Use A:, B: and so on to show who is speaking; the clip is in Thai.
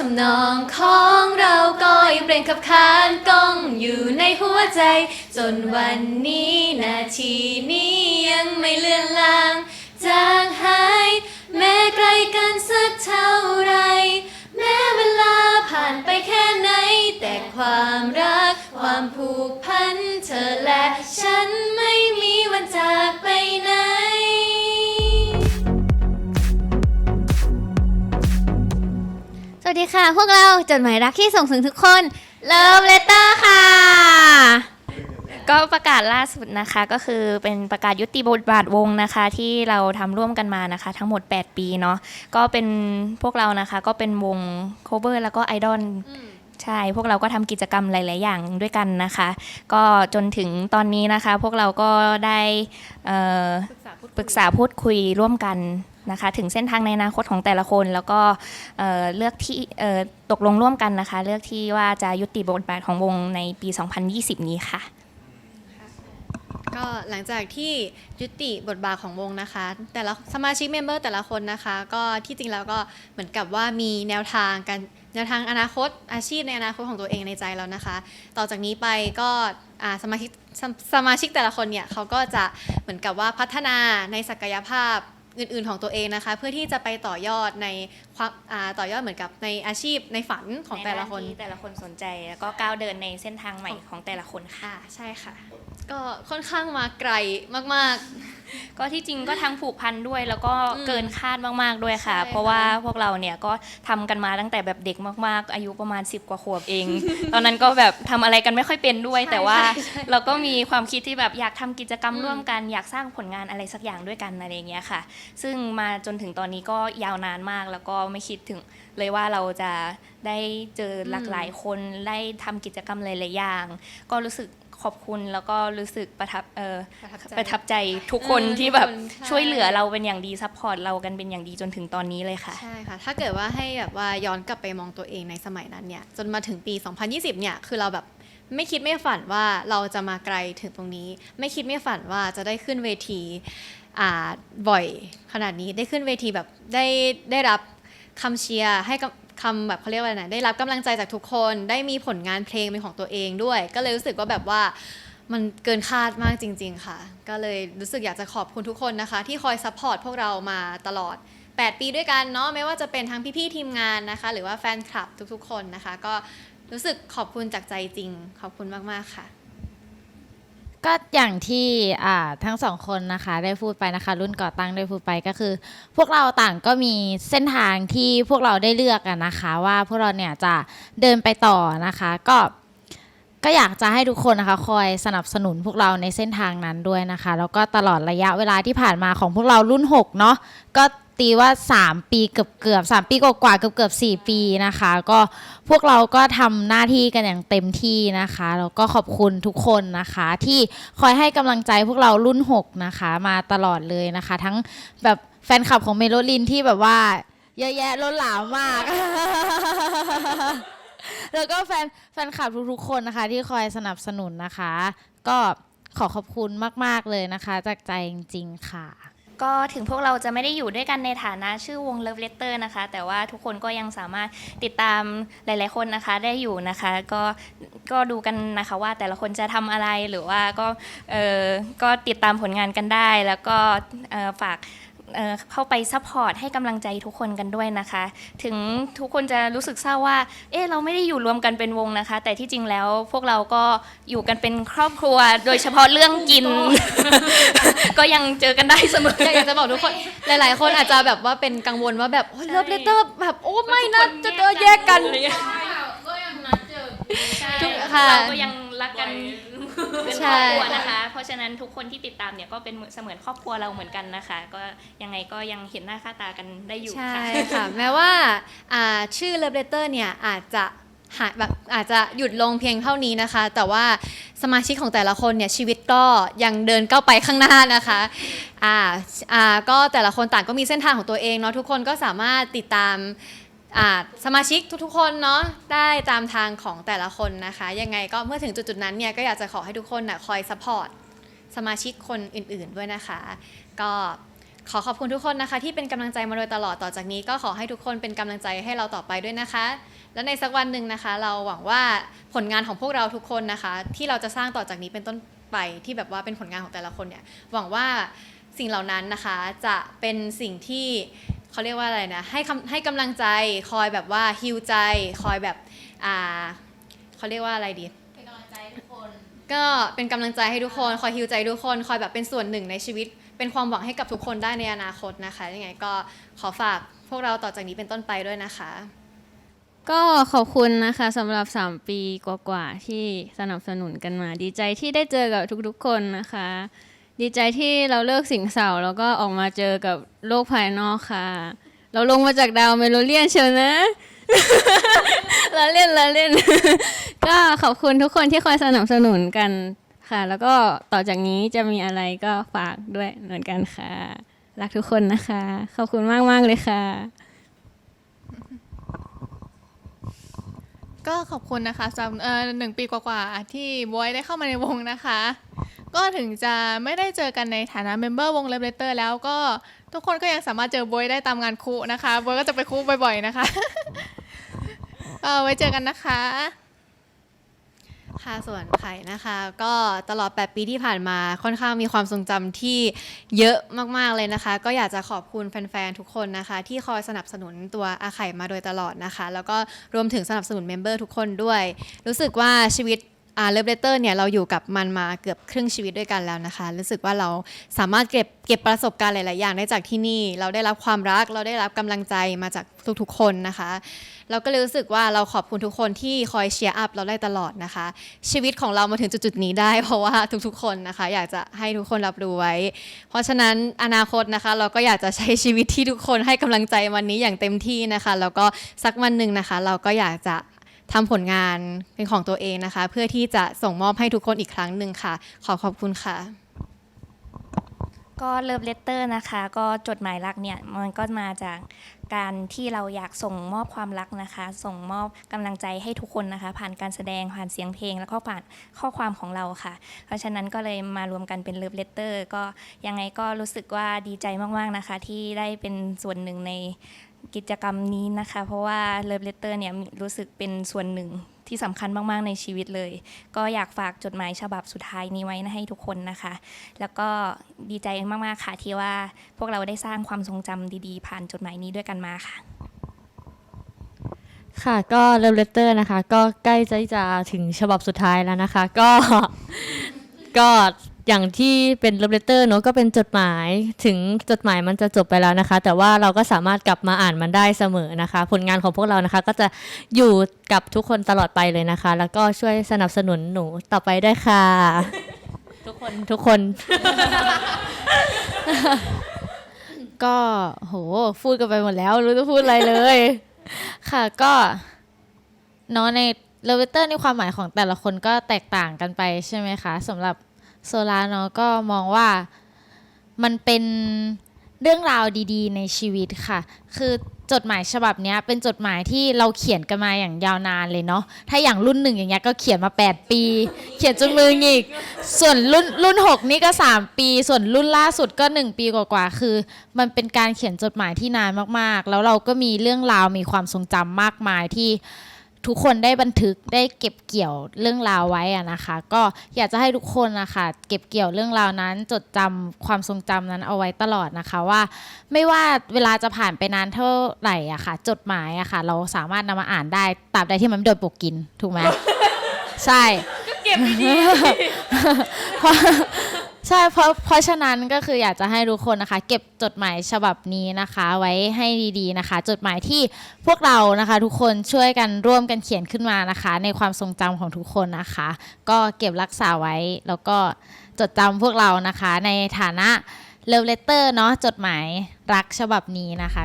A: ทำนองของเราก็ยังเปล่งขับขานก้องอยู่ในหัวใจ จนวันนี้นาทีนี้ยังไม่เลือนลาง จางหายแม้ไกลกันสักเท่าไร แม้เวลาผ่านไปแค่ไหน แต่ความรักความผูกพันเธอและฉัน
B: ดีค่ะ พวกเราจดหมายรักที่ส่งถึงทุกคน Love Letter ค่ะ
C: ก็ประกาศล่าสุดนะคะก็คือเป็นประกาศยุติบทบาทวงนะคะ ที่เราทำร่วมกันมานะคะ ทั้งหมด 8 ปีเนาะก็เป็นพวกเรานะคะ ก็เป็นวง cover แล้วก็ไอดอลใช่ พวกเราก็ทำกิจกรรมหลาย ๆ อย่างด้วยกันนะคะ ก็จนถึงตอนนี้นะคะ พวกเราก็ได้เอ่อปรึกษาพูดคุยร่วมกัน นะคะ ถึงเส้นทางในอนาคตของแต่ละคน แล้วก็เอ่อเลือกที่เอ่อตกลงร่วมกันนะคะ เลือกที่ว่าจะยุติบทบาทของวงในปี 2020 นี้ค่ะ
A: ก็หลังจากที่ยุติบทบาทของวงนะคะ แต่ละสมาชิกเมมเบอร์แต่ละคนนะคะ ก็ที่จริงแล้วก็เหมือนกับว่ามีแนวทางการแนวทางอนาคตอาชีพในอนาคตของตัวเองในใจแล้วนะคะ ต่อจากนี้ไปก็อ่าสมาชิกสสมาชิกแต่ละคนเนี่ยเขาก็จะเหมือนกับว่าพัฒนาในศักยภาพ อื่น ๆของตัวเองนะคะ เพื่อที่จะไปต่อยอดในความอ่าต่อยอดเหมือนกับในอาชีพในฝันของแต่ละคน
C: ใด้านที่แต่ละคนสนใจแล้วก็ก้าวเดินในเส้นทางใหม่ของแต่ละคนค่ะ
A: ค่ะใช่ค่ะ ก็ค่อนข้างมาไกลมาก
C: ก็ที่จริงก็ทั้งผูกพันด้วย แล้วก็
A: อืม
C: เกินคาดมากๆด้วยค่ะ
A: ใช่ค่ะ
C: เพราะว่าพวกเราเนี่ยก็ทำกันมาตั้งแต่แบบเด็กมากๆ อายุประมาณ 10 กว่าขวบเอง ตอนนั้นก็แบบทำอะไรกันไม่ค่อยเป็นด้วย
A: ใช่
C: แต่ว่า
A: ใช่ใช่
C: เราก็มีความคิดที่แบบอยากทำกิจกรรม
A: อืม
C: ร่วมกัน อยากสร้างผลงานอะไรสักอย่างด้วยกันอะไรอย่างเงี้ยค่ะ ซึ่งมาจนถึงตอนนี้ก็ยาวนานมาก แล้วก็ไม่คิดถึงเลยว่าเราจะได้เจอหลากหลายคนได้ทำกิจกรรมหลายๆอย่าง ก็รู้สึก ขอบคุณแล้วก็รู้สึกประทับเออ
A: ๆประทับใจ
C: ประทับใจทุกคน
A: เออ
C: ที่แบบ
A: ทุกคนใช่
C: ช่วยเหลือเราเป็นอย่างดีซัพพอร์ตเรากันเป็นอย่างดีจนถึงตอนนี้เลยค่ะ
A: ใช่ค่ะ ถ้าเกิดว่าให้แบบว่าย้อนกลับไปมองตัวเองในสมัยนั้นเนี่ยจนมาถึงปี 2020 เนี่ยคือเราแบบไม่คิดไม่ฝันว่าเราจะมาไกลถึงตรงนี้ ไม่คิดไม่ฝันว่าจะได้ขึ้นเวทีอ่าบ่อยขนาดนี้ได้ขึ้นเวทีแบบได้ได้รับคำเชียร์ให้กำ คำแบบเขาเรียกว่าอะไรนะได้รับกำลังใจจากทุกคนได้มีผลงานเพลงเป็นของตัวเองด้วย ก็เลยรู้สึกว่าแบบว่ามันเกินคาดมากจริง ๆ ค่ะ ก็เลยรู้สึกอยากจะขอบคุณทุกคนนะคะ ที่คอยซัพพอร์ตพวกเรามาตลอด 8 ปีด้วยกันเนาะไม่ว่าจะเป็นทั้งพี่ๆทีมงานนะคะ หรือว่าแฟนคลับทุกๆ คนนะคะ ก็รู้สึกขอบคุณจากใจจริง ขอบคุณมากๆค่ะ
D: ก็อย่างที่อ่าทั้งสองคนนะคะ ได้พูดไปนะคะ รุ่นก่อตั้งได้พูดไปก็คือ พวกเราต่างก็มีเส้นทางที่พวกเราได้เลือกกันนะคะ ว่าพวกเราเนี่ยจะเดินไปต่อนะคะ ก็ก็อยากจะให้ทุกคนนะคะคอยสนับสนุนพวกเราในเส้นทางนั้นด้วยนะคะ แล้วก็ตลอดระยะเวลาที่ผ่านมาของพวกเรารุ่น 6 เนาะก็ ตีว่า 3 ปีเกือบเกือบๆ3ปีกว่าเกือบเกือบๆ4ปีนะคะ ก็พวกเราก็ทำหน้าที่กันอย่างเต็มที่นะคะแล้วก็ขอบคุณทุกคนนะคะ ที่คอยให้กำลังใจพวกเรารุ่น 6 นะคะ มาตลอดเลยนะคะ ทั้งแบบแฟนคลับของเมโลลินที่แบบว่าเยอะแยะล้นหลามมาก แล้วก็แฟนแฟนคลับทุกๆคนนะคะ ที่คอยสนับสนุนนะคะ ก็ขอขอบคุณมาก ๆ เลยนะคะ จากใจจริง ๆ ค่ะ
C: ก็ถึงพวกเราจะไม่ได้อยู่ด้วยกันในฐานะชื่อวง Love Letter นะคะ แต่ว่าทุกคนก็ยังสามารถติดตามหลาย ๆ คนนะคะได้อยู่นะคะ ก็ก็ดูกันนะคะว่าแต่ละคนจะทำอะไรหรือว่าก็เออก็ติดตามผลงานกันได้ แล้วก็ฝาก เอ่อเข้าไปซัพพอร์ตให้กำลังใจทุกคนกันด้วยนะคะ ถึงทุกคนจะรู้สึกเศร้าว่า เอ๊ะเราไม่ได้อยู่รวมกันเป็นวงนะคะ แต่ที่จริงแล้วพวกเราก็อยู่กันเป็นครอบครัว โดยเฉพาะเรื่องกิน ก็ยังเจอกันได้เสมอ
A: อยากจะบอกทุกคนหลาย ๆ คนอาจจะแบบว่าเป็นกังวลว่าแบบโอ้ย
C: ใช่
A: เลิฟเลเตอร์แบบโอ้ไม่นะจะเจอแยกกันทุกค่ะ
C: เราก็ยังรักกัน เป็น
A: ใช่
C: ครอบครัวนะคะ เพราะฉะนั้นทุกคนที่ติดตามเนี่ยก็เป็นเสมือนครอบครัวเราเหมือนกันนะคะ ก็ยังไงก็ยังเห็นหน้าค่าตากันได้อยู่
A: ใช่
C: ค่ะ
A: ค่ะ แม้ว่าอ่าชื่อ Love Letter เนี่ยอาจจะหายแบบอาจจะหยุดลงเพียงเท่านี้นะคะ แต่ว่าสมาชิกของแต่ละคนเนี่ยชีวิตก็ยังเดินก้าวไปข้างหน้านะคะอ่าอ่าก็แต่ละคนต่างก็มีเส้นทางของตัวเองเนาะทุกคนก็สามารถติดตาม อ่าสมาชิกทุกๆ คนเนาะได้ตามทางของแต่ละคนนะคะ ยังไงก็เมื่อถึงจุดๆนั้นเนี่ยก็อยากจะขอให้ทุกคนนะคอยซัพพอร์ตสมาชิกคนอื่นๆด้วยนะคะ ก็ขอขอบคุณทุกคนนะคะ ที่เป็นกำลังใจมาโดยตลอดต่อจากนี้ ก็ขอให้ทุกคนเป็นกำลังใจให้เราต่อไปด้วยนะคะ และในสักวันหนึ่งนะคะ เราหวังว่าผลงานของพวกเราทุกคนนะคะ ที่เราจะสร้างต่อจากนี้เป็นต้นไปที่แบบว่าเป็นผลงานของแต่ละคนเนี่ยหวังว่าสิ่งเหล่านั้นนะคะจะเป็นสิ่งที่ เขาเรียกว่าอะไรนะให้คำให้กำลังใจคอยแบบว่าฮิวใจ คอยแบบอ่าเขาเรียกว่าอะไรดีก็เป็นกำลังใจให้ทุกคน คอยฮิวใจทุกคน คอยแบบเป็นส่วนหนึ่งในชีวิต เป็นความหวังให้กับทุกคนได้ในอนาคตนะคะยังไงก็ขอฝากพวกเราต่อจากนี้เป็นต้นไปด้วยนะคะ
B: ก็ขอบคุณนะคะสำหรับ 3 ปีกว่าๆที่สนับสนุนกันมา ดีใจที่ได้เจอกับทุกๆคนนะคะ ดีใจที่เราเลิกสิงเสาแล้วก็ออกมาเจอกับโลกภายนอกค่ะ เราลงมาจากดาวเมโลเลียนเชียวนะเราเล่นเราเล่น ก็ขอบคุณทุกคนที่คอยสนับสนุนกันค่ะ แล้วก็ต่อจากนี้จะมีอะไรก็ฝากด้วยเหมือนกันค่ะ รักทุกคนนะคะ ขอบคุณมากๆเลยค่ะ
E: ก็ขอบคุณนะคะสำหรับเอ่อหนึ่งปีกว่าๆที่บอยได้เข้ามาในวงนะคะ ก็ถึงจะไม่ได้เจอกันในฐานะเมมเบอร์วงเลเ e เตอร์แล้วก็ทุกคนก็ยังสามารถเจอบอยได้ตามงานคุนะคะบอยก็จะไปคุบ่อยๆนะคะเออไว้เจอกันนะคะ
A: ค่ะส่วนไผ่นะคะ ก็ตลอด 8 ปีที่ผ่านมาค่อนข้างมีความทรงจำที่เยอะมากๆเลยนะคะ ก็อยากจะขอบคุณแฟนๆ ทุกคนนะคะ ที่คอยสนับสนุนตัวอาไข่มาโดยตลอดนะคะ แล้วก็รวมถึงสนับสนุนเมมเบอร์ทุกคนด้วย รู้สึกว่าชีวิต อ่าเลิฟเลเตอร์เนี่ยเราอยู่กับมันมาเกือบครึ่งชีวิตด้วยกันแล้วนะคะ รู้สึกว่าเราสามารถเก็บเก็บประสบการณ์หลาย ๆ อย่างได้จากที่นี่ เราได้รับความรัก เราได้รับกำลังใจมาจากทุก ๆ คนนะคะ เราก็เลยรู้สึกว่าเราขอบคุณทุกคนที่คอยเชียร์อัพเราได้ตลอดนะคะ ชีวิตของเรามาถึงจุด ๆ นี้ได้เพราะว่าทุก ๆ คนนะคะ อยากจะให้ทุกคนรับรู้ไว้ เพราะฉะนั้นอนาคตนะคะ เราก็อยากจะใช้ชีวิตที่ทุกคนให้กำลังใจวันนี้อย่างเต็มที่นะคะ แล้วก็สักวันหนึ่งนะคะ เราก็อยากจะ ทำผลงานเป็นของตัวเองนะคะ เพื่อที่จะส่งมอบให้ทุกคนอีกครั้งหนึ่งค่ะ ขอขอบคุณค่ะ
C: ก็เลิฟเลตเตอร์นะคะ ก็จดหมายรักเนี่ยมันก็มาจากการที่เราอยากส่งมอบความรักนะคะ ส่งมอบกำลังใจให้ทุกคนนะคะ ผ่านการแสดงผ่านเสียงเพลง แล้วก็ผ่านข้อความของเราค่ะ เพราะฉะนั้นก็เลยมารวมกันเป็นเลิฟเลตเตอร์ก็ยังไงก็รู้สึกว่าดีใจมากๆนะคะ ที่ได้เป็นส่วนหนึ่งใน กิจกรรมนี้นะคะ เพราะว่าเลิฟเลตเตอร์เนี่ยรู้สึกเป็นส่วนหนึ่งที่สำคัญมาก ๆ ในชีวิตเลย ก็อยากฝากจดหมายฉบับสุดท้ายนี้ไว้ให้ทุกคนนะคะ แล้วก็ดีใจมาก ๆ ค่ะที่ว่าพวกเราได้สร้างความทรงจำดี ๆ ผ่านจดหมายนี้ด้วยกันมาค่ะ
F: ค่ะก็เลิฟเลเตอร์นะคะ ก็ใกล้จะจะถึงฉบับสุดท้ายแล้วนะคะ ก็ก็ อย่างที่เป็นเลิฟเลเตอร์เนอะก็เป็นจดหมายถึงจดหมายมันจะจบไปแล้วนะคะ แต่ว่าเราก็สามารถกลับมาอ่านมันได้เสมอนะคะ ผลงานของพวกเรานะคะ ก็จะอยู่กับทุกคนตลอดไปเลยนะคะ แล้วก็ช่วยสนับสนุนหนูต่อไปด้วยค่ะ ทุกคนทุกคน
D: ก็โหพูดกันไปหมดแล้วไม่รู้จะพูดอะไรเลย ค่ะก็เนาะในเลเวเตอร์ในความหมายของแต่ละคนก็แตกต่างกันไปใช่ไหมคะสำหรับ โซลาเนาะก็มองว่ามันเป็นเรื่องราวดีๆ ในชีวิตค่ะ คือจดหมายฉบับนี้เป็นจดหมายที่เราเขียนกันมาอย่างยาวนานเลยเนาะ ถ้าอย่างรุ่นหนึ่งอย่างเงี้ยก็เขียนมา 8 ปี เขียนจนมือหงิกส่วนรุ่นรุ่น 6 นี่ก็ 3 ปี ส่วนรุ่นล่าสุดก็ 1 ปีกว่าๆ คือ มันเป็นการเขียนจดหมายที่นานมากๆ แล้วเราก็มีเรื่องราวมีความทรงจำมากมายที่ ทุกคนได้บันทึกได้เก็บเกี่ยวเรื่องราวไว้อะนะคะ ก็อยากจะให้ทุกคนนะคะเก็บเกี่ยวเรื่องราวนั้น จดจำความทรงจำนั้นเอาไว้ตลอดนะคะว่า ไม่ว่าเวลาจะผ่านไปนานเท่าไหร่อะค่ะ จดหมายอะค่ะ เราสามารถนำมาอ่านได้ตราบใดที่มันไม่โดนปกกินถูกไหมใช่
A: เก็บดี
D: เพราะ ใช่เพราะเพราะฉะนั้นก็คืออยากจะให้ทุกคนนะคะ เก็บจดหมายฉบับนี้นะคะ ไว้ให้ดีๆนะคะ จดหมายที่พวกเรานะคะ ทุกคนช่วยกันร่วมกันเขียนขึ้นมานะคะ ในความทรงจำของทุกคนนะคะ ก็เก็บรักษาไว้แล้วก็จดจำพวกเรานะคะ ในฐานะเลิฟเลเตอร์เนาะจดหมายรักฉบับนี้นะคะ